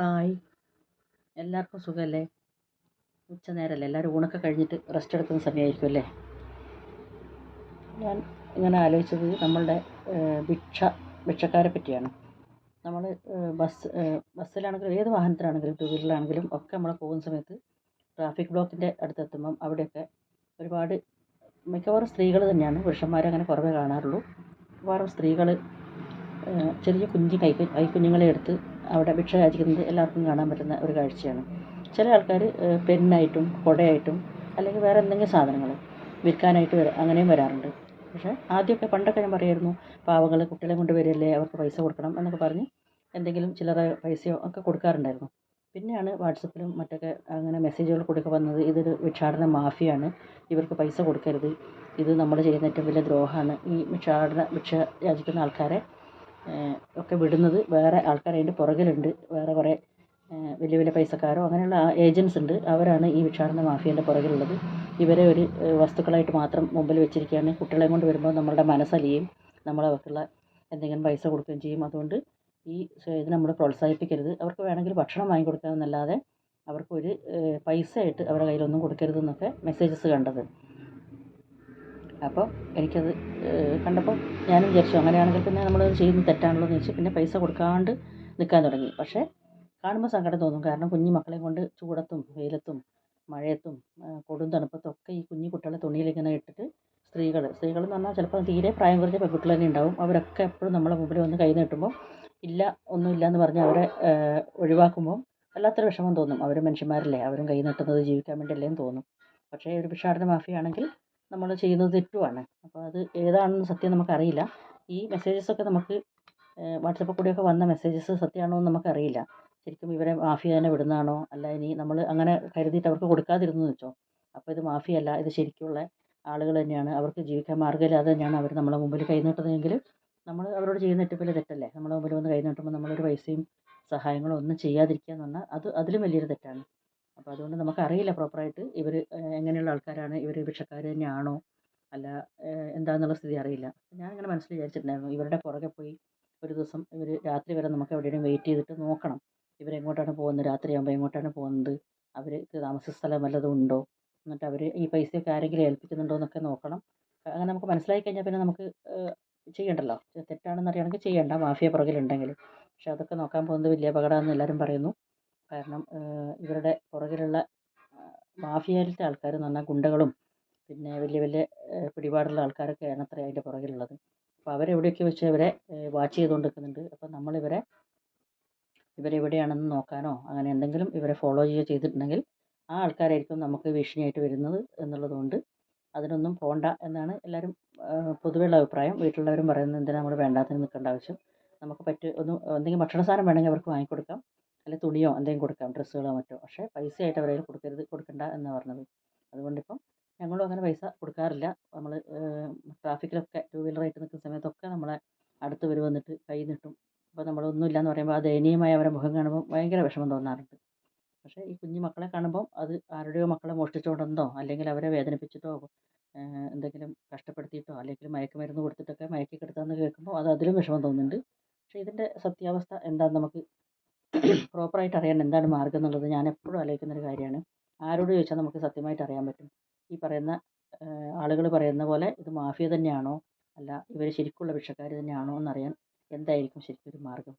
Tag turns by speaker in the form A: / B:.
A: Hi. എല്ലാവർക്കും സുഖമല്ലേ? ഉച്ച നേരമല്ലേ? എല്ലാവരും ഊണൊക്കെ കഴിഞ്ഞിട്ട് റെസ്റ്റ് എടുക്കുന്ന സമയമായിരിക്കും അല്ലേ? ഞാൻ ഇങ്ങനെ ആലോചിച്ചത് നമ്മളുടെ ഭിക്ഷ ഭിക്ഷക്കാരെ പറ്റിയാണ്. നമ്മൾ ബസ് ബസ്സിലാണെങ്കിലും ഏത് വാഹനത്തിലാണെങ്കിലും ടൂ വീലറിലാണെങ്കിലും ഒക്കെ നമ്മൾ പോകുന്ന സമയത്ത് ട്രാഫിക് ബ്ലോക്കിന്റെ അടുത്തെത്തുമ്പം അവിടെയൊക്കെ ഒരുപാട് മിക്കവാറും സ്ത്രീകൾ തന്നെയാണ്. പുരുഷന്മാരെ അങ്ങനെ കുറവേ കാണാറുള്ളൂ. മിക്കവാറും സ്ത്രീകൾ ചെറിയ കുഞ്ഞു കൈ കൈക്കുഞ്ഞുങ്ങളെ എടുത്ത് അവിടെ ഭിക്ഷ യാചിക്കുന്നത് എല്ലാവർക്കും കാണാൻ പറ്റുന്ന ഒരു കാഴ്ചയാണ്. ചില ആൾക്കാർ പെന്നായിട്ടും കുടയായിട്ടും അല്ലെങ്കിൽ വേറെ എന്തെങ്കിലും സാധനങ്ങൾ വിൽക്കാനായിട്ട് വരാ അങ്ങനെയും വരാറുണ്ട്. പക്ഷേ ആദ്യമൊക്കെ പണ്ടൊക്കെ ഞാൻ പറയായിരുന്നു പാവങ്ങൾ കുട്ടികളെ കൊണ്ട് വരില്ലേ അവർക്ക് പൈസ കൊടുക്കണം എന്നൊക്കെ പറഞ്ഞ് എന്തെങ്കിലും ചില്ലറ പൈസയോ ഒക്കെ കൊടുക്കാറുണ്ടായിരുന്നു. പിന്നെയാണ് വാട്സപ്പിലും മറ്റൊക്കെ അങ്ങനെ മെസ്സേജുകൾ കൊടുക്കുക വന്നത് ഇതൊരു ഭിക്ഷാടന മാഫിയാണ് ഇവർക്ക് പൈസ കൊടുക്കരുത് ഇത് നമ്മൾ ചെയ്യുന്ന ഏറ്റവും വലിയ ദ്രോഹമാണ് ഈ ഭിക്ഷാടന ഭിക്ഷ യാചിക്കുന്ന ആൾക്കാരെ ഒക്കെ വിടുന്നത്. വേറെ ആൾക്കാർ അതിന്റെ പുറകിലുണ്ട്. വേറെ കുറേ വലിയ വലിയ പൈസക്കാരോ അങ്ങനെയുള്ള ഏജൻസ് ഉണ്ട്. അവരാണ് ഈ ഭിക്ഷാടന മാഫിയേന്റെ പുറകിലുള്ളത്. ഇവരെ ഒരു വസ്തുക്കളായിട്ട് മാത്രം മുമ്പിൽ വെച്ചിരിക്കുകയാണ്. കുട്ടികളെയും കൊണ്ട് വരുമ്പോൾ നമ്മളുടെ മനസ്സലിയും നമ്മൾ അവർക്കുള്ള എന്തെങ്കിലും പൈസ കൊടുക്കുകയും ചെയ്യും. അതുകൊണ്ട് ഈ ഇത് നമ്മൾ പ്രോത്സാഹിപ്പിക്കരുത്. അവർക്ക് വേണമെങ്കിൽ ഭക്ഷണം വാങ്ങിക്കൊടുക്കാമെന്നല്ലാതെ അവർക്കൊരു അവർക്കൊരു പൈസയായിട്ട് അവരുടെ കയ്യിലൊന്നും കൊടുക്കരുതെന്നൊക്കെ മെസ്സേജസ് കണ്ടത്. അപ്പോൾ എനിക്കത് കണ്ടപ്പോൾ ഞാനും വിചാരിച്ചു അങ്ങനെയാണെങ്കിൽ പിന്നെ നമ്മൾ ചെയ്യുന്നത് തെറ്റാണല്ലോ എന്ന് വെച്ച് പിന്നെ പൈസ കൊടുക്കാണ്ട് നിൽക്കാൻ തുടങ്ങി. പക്ഷേ കാണുമ്പോൾ സങ്കടം തോന്നും. കാരണം കുഞ്ഞു മക്കളെയും കൊണ്ട് ചൂടത്തും വെയിലത്തും മഴയത്തും കൊടും തണുപ്പത്തും ഒക്കെ ഈ കുഞ്ഞു കുട്ടികളെ തുണിയിലിങ്ങനെ ഇട്ടിട്ട് സ്ത്രീകൾ സ്ത്രീകൾ എന്ന് പറഞ്ഞാൽ ചിലപ്പോൾ തീരെ പ്രായം കുറഞ്ഞ പെൺകുട്ടികൾ തന്നെ ഉണ്ടാവും. അവരൊക്കെ എപ്പോഴും നമ്മളെ മുമ്പിൽ വന്ന് കൈ നീട്ടുമ്പോൾ ഇല്ല ഒന്നുമില്ല എന്ന് പറഞ്ഞ് അവരെ ഒഴിവാക്കുമ്പോൾ വല്ലാത്തൊരു വിഷമം തോന്നും. അവർ മനുഷ്യന്മാരല്ലേ? അവരും കൈ നീട്ടുന്നത് ജീവിക്കാൻ വേണ്ടിയല്ലേ എന്ന് തോന്നും. പക്ഷേ ഒരു ഭിക്ഷാടന മാഫിയാണെങ്കിൽ നമ്മൾ ചെയ്യുന്നത് തെറ്റുമാണ് അപ്പോൾ അത് ഏതാണെന്ന് സത്യം നമുക്കറിയില്ല. ഈ മെസ്സേജസൊക്കെ നമുക്ക് വാട്സപ്പിൽ കൂടിയൊക്കെ വന്ന മെസ്സേജസ് സത്യമാണോ എന്ന് നമുക്കറിയില്ല. ശരിക്കും ഇവരെ മാഫിയ തന്നെ വിടുന്നതാണോ? അല്ല ഇനി നമ്മൾ അങ്ങനെ കരുതിയിട്ട് അവർക്ക് കൊടുക്കാതിരുന്നു വെച്ചോ? അപ്പോൾ ഇത് മാഫിയല്ല ഇത് ശരിക്കുള്ള ആളുകൾ തന്നെയാണ്. അവർക്ക് ജീവിക്കാൻ മാർഗമില്ലാതെ തന്നെയാണ് അവർ നമ്മളെ മുമ്പിൽ കൈനീട്ടതെങ്കിൽ നമ്മൾ അവരോട് ചെയ്യുന്ന ഏറ്റവും വലിയ തെറ്റല്ലേ? നമ്മളെ മുമ്പിൽ വന്ന് കൈനീട്ടുമ്പോൾ നമ്മളൊരു പൈസയും സഹായങ്ങളും ഒന്നും ചെയ്യാതിരിക്കുക എന്ന് പറഞ്ഞാൽ അത് അതിലും വലിയൊരു തെറ്റാണ്. അപ്പോൾ അതുകൊണ്ട് നമുക്കറിയില്ല പ്രോപ്പറായിട്ട് ഇവർ എങ്ങനെയുള്ള ആൾക്കാരാണ് ഇവർ ഭിക്ഷക്കാർ തന്നെയാണോ? അല്ല എന്താണെന്നുള്ള സ്ഥിതി അറിയില്ല. ഞാനങ്ങനെ മനസ്സിൽ വിചാരിച്ചിട്ടുണ്ടായിരുന്നു. ഇവരുടെ പുറകെ പോയി ഒരു ദിവസം ഇവർ രാത്രി വരെ നമുക്ക് എവിടെയെങ്കിലും വെയിറ്റ് ചെയ്തിട്ട് നോക്കണം. ഇവരെങ്ങോട്ടാണ് പോകുന്നത്? രാത്രിയാകുമ്പോൾ എങ്ങോട്ടാണ് പോകുന്നത്? അവർക്ക് താമസ സ്ഥലം വല്ലതും ഉണ്ടോ? എന്നിട്ട് അവർ ഈ പൈസയൊക്കെ ആരെങ്കിലും ഏൽപ്പിക്കുന്നുണ്ടോ എന്നൊക്കെ നോക്കണം. അങ്ങനെ നമുക്ക് മനസ്സിലായി കഴിഞ്ഞാൽ പിന്നെ നമുക്ക് ചെയ്യണ്ടല്ലോ. തെറ്റാണെന്ന് അറിയണമെങ്കിൽ ചെയ്യണ്ട. മാഫിയ പുറകിലുണ്ടെങ്കിൽ. പക്ഷെ അതൊക്കെ നോക്കാൻ പോകുന്നത് വലിയ അപകടമാണെന്ന് എല്ലാവരും പറയുന്നു. കാരണം ഇവരുടെ പുറകിലുള്ള മാഫിയയിലത്തെ ആൾക്കാർ എന്ന് പറഞ്ഞാൽ ഗുണ്ടകളും പിന്നെ വലിയ വലിയ പിടിപാടുള്ള ആൾക്കാരൊക്കെയാണ് അത്ര അതിന്റെ പുറകിലുള്ളത്. അപ്പോൾ അവരെവിടെയൊക്കെ വെച്ച് ഇവരെ വാച്ച് ചെയ്തുകൊണ്ട് നിൽക്കുന്നുണ്ട്. അപ്പോൾ നമ്മളിവരെ ഇവരെവിടെയാണെന്ന് നോക്കാനോ അങ്ങനെ എന്തെങ്കിലും ഇവരെ ഫോളോ ചെയ്യുകയോ ചെയ്തിട്ടുണ്ടെങ്കിൽ ആ ആൾക്കാരായിരിക്കും നമുക്ക് ഭീഷണിയായിട്ട് വരുന്നത് എന്നുള്ളതുകൊണ്ട് അതിനൊന്നും പോണ്ട എന്നാണ് എല്ലാവരും പൊതുവെയുള്ള അഭിപ്രായം. വീട്ടിലുള്ളവരും പറയുന്നത് എന്തിനാണ് നമ്മൾ വേണ്ടാത്തതിന് നിൽക്കേണ്ട ആവശ്യം. നമുക്ക് പറ്റും ഒന്ന് എന്തെങ്കിലും ഭക്ഷണ സാധനം വേണമെങ്കിൽ അവർക്ക് വാങ്ങിക്കൊടുക്കാം. അല്ലെങ്കിൽ തുണിയോ എന്തെങ്കിലും കൊടുക്കാം ഡ്രസ്സുകളോ മറ്റോ. പക്ഷേ പൈസയായിട്ട് കയ്യിൽ കൊടുക്കരുത് കൊടുക്കണ്ട എന്നാണ് പറഞ്ഞത്. അതുകൊണ്ടിപ്പം ഞങ്ങളും അങ്ങനെ പൈസ കൊടുക്കാറില്ല. നമ്മൾ ട്രാഫിക്കിലൊക്കെ ടൂ വീലറായിട്ട് നിൽക്കുന്ന സമയത്തൊക്കെ നമ്മളെ അടുത്ത് വരും വന്നിട്ട് കൈ നീട്ടും. അപ്പോൾ നമ്മളൊന്നുമില്ല എന്ന് പറയുമ്പോൾ ആ ദയനീയമായ അവരുടെ മുഖം കാണുമ്പോൾ ഭയങ്കര വിഷമം തോന്നാറുണ്ട്. പക്ഷേ ഈ കുഞ്ഞു മക്കളെ കാണുമ്പോൾ അത് ആരുടെയോ മക്കളെ മോഷ്ടിച്ചുകൊണ്ടെന്നോ അല്ലെങ്കിൽ അവരെ വേദനിപ്പിച്ചിട്ടോ എന്തെങ്കിലും കഷ്ടപ്പെടുത്തിയിട്ടോ അല്ലെങ്കിൽ മയക്കുമരുന്ന് കൊടുത്തിട്ടൊക്കെ മയക്കി കിടത്താമെന്ന് കേൾക്കുമ്പോൾ അത് അതിലും വിഷമം തോന്നുന്നുണ്ട്. പക്ഷേ ഇതിന്റെ സത്യാവസ്ഥ എന്താണെന്ന് നമുക്ക് പ്രോപ്പറായിട്ട് അറിയാൻ എന്താണ് മാർഗം എന്നുള്ളത് ഞാൻ എപ്പോഴും ആലോചിക്കുന്ന ഒരു കാര്യമാണ്. ആരോട് ചോദിച്ചാൽ നമുക്ക് സത്യമായിട്ട് അറിയാൻ പറ്റും. ഈ പറയുന്ന ആളുകൾ പറയുന്ന പോലെ ഇത് മാഫിയ തന്നെയാണോ? അല്ല ഇവർ ശരിക്കുള്ള ഭിക്ഷക്കാർ തന്നെയാണോ എന്നറിയാൻ എന്തായിരിക്കും ശരിക്കും ഒരു മാർഗം?